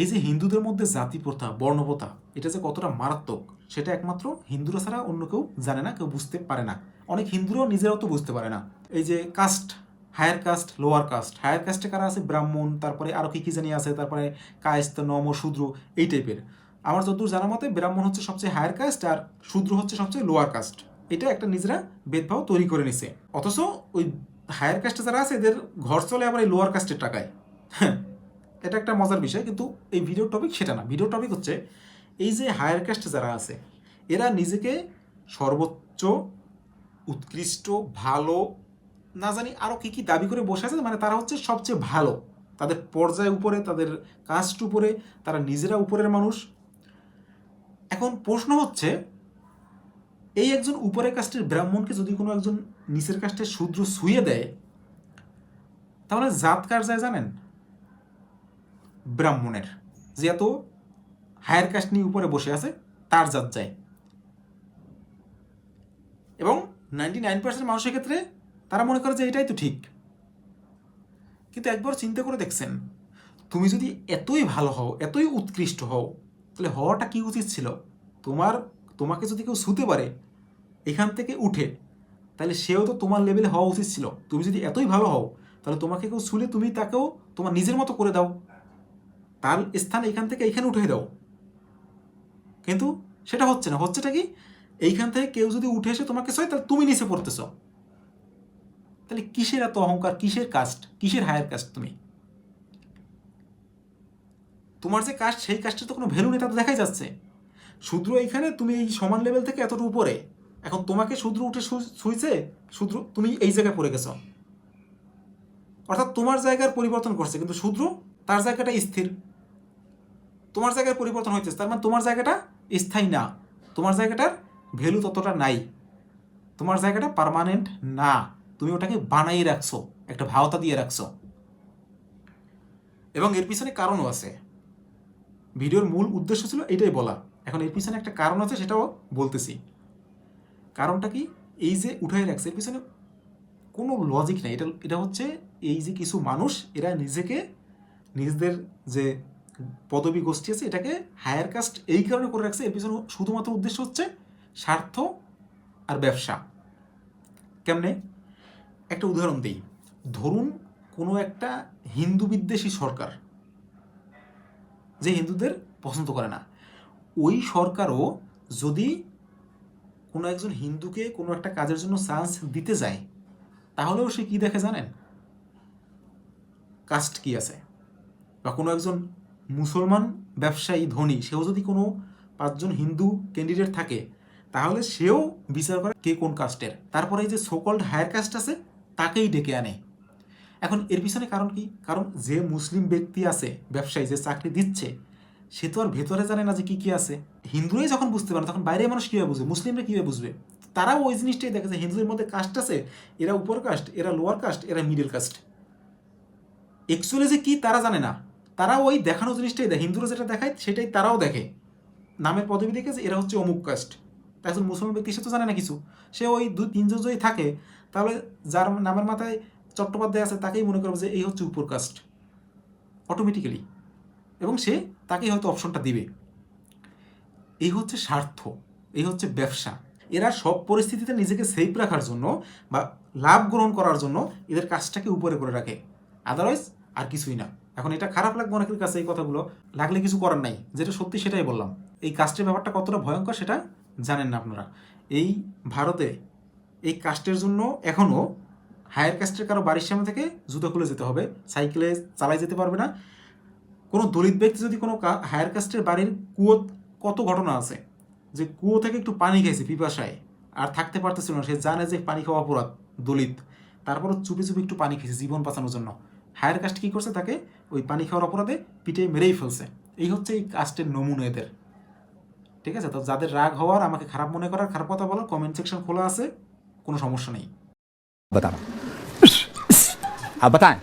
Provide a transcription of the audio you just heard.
এই যে হিন্দুদের মধ্যে জাতি প্রথা বর্ণপ্রথা, এটা যে কতটা মারাত্মক, সেটা একমাত্র হিন্দুরা ছাড়া অন্য কেউ জানে না, কেউ বুঝতে পারে না। অনেক হিন্দুরাও নিজেরাও তো বুঝতে পারে না। এই যে caste higher caste lower caste higher কাস্টে কারা আছে? ব্রাহ্মণ, তারপরে আরও কী কী জানি আছে? তারপরে কায়স্ত, নম, শূদ্র, এই টাইপের আমার যতদূর জানা মতে, ব্রাহ্মণ হচ্ছে সবচেয়ে হায়ার কাস্ট আর শূদ্র হচ্ছে সবচেয়ে লোয়ার কাস্ট এটা একটা নিজেরা ভেদভাব তৈরি করে নিছে। অথচ ওই হায়ার কাস্টে যারা আছে, এদের ঘর চলে আবার এই লোয়ার কাস্টের টাকায়। হ্যাঁ এটা একটা মজার বিষয়, কিন্তু এই ভিডিও টপিক সেটা না। ভিডিও টপিক হচ্ছে এই যে হায়ার কাস্টে যারা আছে, এরা নিজেকে সর্বোচ্চ, উৎকৃষ্ট, ভালো, না জানি আরও কী কী দাবি করে বসে আছে মানে তারা হচ্ছে সবচেয়ে ভালো। তাদের পর্যায় উপরে, তাদের কাস্ট উপরে, তারা নিজেরা উপরের মানুষ। এখন প্রশ্ন হচ্ছে, এই একজন উপরের কাস্টের ব্রাহ্মণকে যদি কোনো একজন নিচের কাস্টের শূদ্র ছুঁয়ে দেয়, তাহলে জাত কার যায় জানেন? ব্রাহ্মণের যে এত হায়ার কাস্ট নিয়ে উপরে বসে আছে, তার জাত যায়। এবং নাইনটি নাইন পার্সেন্ট মানুষের ক্ষেত্রে তারা মনে করে যে এটাই তো ঠিক। কিন্তু একবার চিন্তা করে দেখছেন, তুমি যদি এতই ভালো হও, এতই উৎকৃষ্ট হও, তাহলে হওয়াটা কি উচিত ছিল? তোমার, তোমাকে যদি কেউ শুতে পারে, এখান থেকে উঠে, তাহলে সেও তো তোমার লেভেলে হওয়া উচিত ছিল। তুমি যদি এতই ভালো হও, তাহলে তোমাকে কেউ ছুলে তুমি তাকেও তোমার নিজের মতো করে দাও। তার স্থান এখান থেকে এখানে উঠে দাও। কিন্তু সেটা হচ্ছে না। হচ্ছেটা কি? এইখান থেকে কেউ যদি উঠে এসে তোমাকে সয় তাহলে তুমি নিচে পড়তেছ। তাহলে কিসের এত অহংকার? কিসের কাস্ট? কিসের হায়ার কাস্ট তুমি? তোমার যে কাস্ট সেই কাস্টের তো কোনো ভ্যালু নেই, তা তো দেখাই যাচ্ছে। শূদ্র এইখানে, তুমি এই সমান লেভেল থেকে এতটা উপরে। এখন তোমাকে শূদ্র উঠে ছু- ছুঁইছে শূদ্র, তুমি এই জায়গায় পড়ে গেছো। অর্থাৎ তোমার জায়গার পরিবর্তন করছে কিন্তু শূদ্র তার জায়গাটা স্থির। তোমার জায়গায় পরিবর্তন হইতেছে, তার মানে তোমার জায়গাটা স্থায়ী না। তোমার জায়গাটার ভ্যালু ততটা নাই। তোমার জায়গাটা পার্মানেন্ট না। তুমি ওটাকে বানাই রাখছো, একটা ভাওতা দিয়ে রাখছো। এবং এর পিছনে কারণও আছে। ভিডিওর মূল উদ্দেশ্য ছিল এটাই বলা। এখন এর পিছনে একটা কারণ আছে, সেটাও বলতেছি। কারণটা কি? এই যে উঠাই রাখছে, এর পিছনে কোনো লজিক নেই। এটা এটা হচ্ছে এই যে কিছু মানুষ, এরা নিজেকে নিজেদের যে পদবী গোষ্ঠী আছে, এটাকে হায়ার কাস্ট এই কারণে করে রাখছে। এর পিছনে শুধুমাত্র উদ্দেশ্য হচ্ছে স্বার্থ আর ব্যবসা। কেমনে? একটা উদাহরণ দিই। ধরুন কোনো একটা হিন্দু বিদ্বেষী সরকার, যে হিন্দুদের পছন্দ করে না, ওই সরকারও যদি কোনো একজন হিন্দুকে কোনো একটা কাজের জন্য চান্স দিতে যায়, তাহলেও সে কি দেখে জানেন? কাস্ট কি আছে? বা কোনো একজন মুসলমান ব্যবসায়ী, ধনী, সেও যদি কোনো পাঁচজন হিন্দু ক্যান্ডিডেট থাকে, তাহলে সেও বিচার করে কে কোন কাস্টের তারপরে এই যে সোকল্ড হায়ার কাস্ট আছে, তাকেই ডেকে আনে। এখন এর পিছনে কারণ কি? কারণ যে মুসলিম ব্যক্তি আছে, ব্যবসায়ী, যে চাকরি দিচ্ছে, সে তো আর ভেতরে জানে না যে কি কি আছে। হিন্দুরাই যখন বুঝতে পারে তখন বাইরের মানুষ কীভাবে বুঝবে? মুসলিমরা কীভাবে বুঝবে? তারাও ওই জিনিসটাই দেখে যে হিন্দুদের মধ্যে কাস্ট আছে, এরা উপর কাস্ট এরা লোয়ার কাস্ট এরা মিডল কাস্ট অ্যাকচুয়ালি যে কি তারা জানে না। তারা ওই দেখানো জিনিসটাই দেখে হিন্দুরা যেটা দেখায়, সেটাই তারাও দেখে। নামের পদবি দেখে যে এরা হচ্ছে অমুক কাস্ট তা একজন মুসলমান ব্যক্তি, সে তো জানে না কিছু। সে ওই দুই তিনজন যদি থাকে, তাহলে যার নামের মাথায় চট্টোপাধ্যায় আছে, তাকেই মনে করবে যে এই হচ্ছে উপর কাস্ট অটোমেটিক্যালি এবং সে তাকেই হয়তো অপশনটা দিবে। এই হচ্ছে স্বার্থ। এই হচ্ছে ব্যবসা। এরা সব পরিস্থিতিতে নিজেকে সেফ রাখার জন্য বা লাভ গ্রহণ করার জন্য এদের কাজটাকে উপরে করে রাখে। আদারওয়াইজ আর কিছুই না। এখন এটা খারাপ লাগবে অনেকের কাছে এই কথাগুলো। লাগলে কিছু করার নাই। যেটা সত্যি সেটাই বললাম। এই কাস্টের ব্যাপারটা কতটা ভয়ঙ্কর সেটা জানেন না আপনারা। এই ভারতে এই কাস্টের জন্য এখনও হায়ার কাস্টের কারও বাড়ির সামনে থেকে জুতো খুলে যেতে হবে। সাইকেলে চালাই যেতে পারবে না। কোনো দলিত ব্যক্তি যদি কোনো হায়ার কাস্টের বাড়ির কুয়ো কত ঘটনা আছে? যে কুয়ো থেকে একটু পানি খেয়েছে পিপাসায় আর থাকতে পারতেছিল না। সে জানে যে পানি খাওয়া অপরাধ, দলিত। তারপরও চুপি চুপি একটু পানি খেয়েছে জীবন বাঁচানোর জন্য। হায়ার কাস্ট কী করছে তাকে? ওই পানি খাওয়ার অপরাধে পিঠে মেরেই ফেলছে। এই হচ্ছে এই কাস্টের নমুনা এদের। ঠিক আছে? তো যাদের রাগ হওয়ার, আমাকে খারাপ মনে করার, খারাপ কথা বলার কমেন্ট সেকশন খোলা আছে। কোনো সমস্যা নেই। বাতা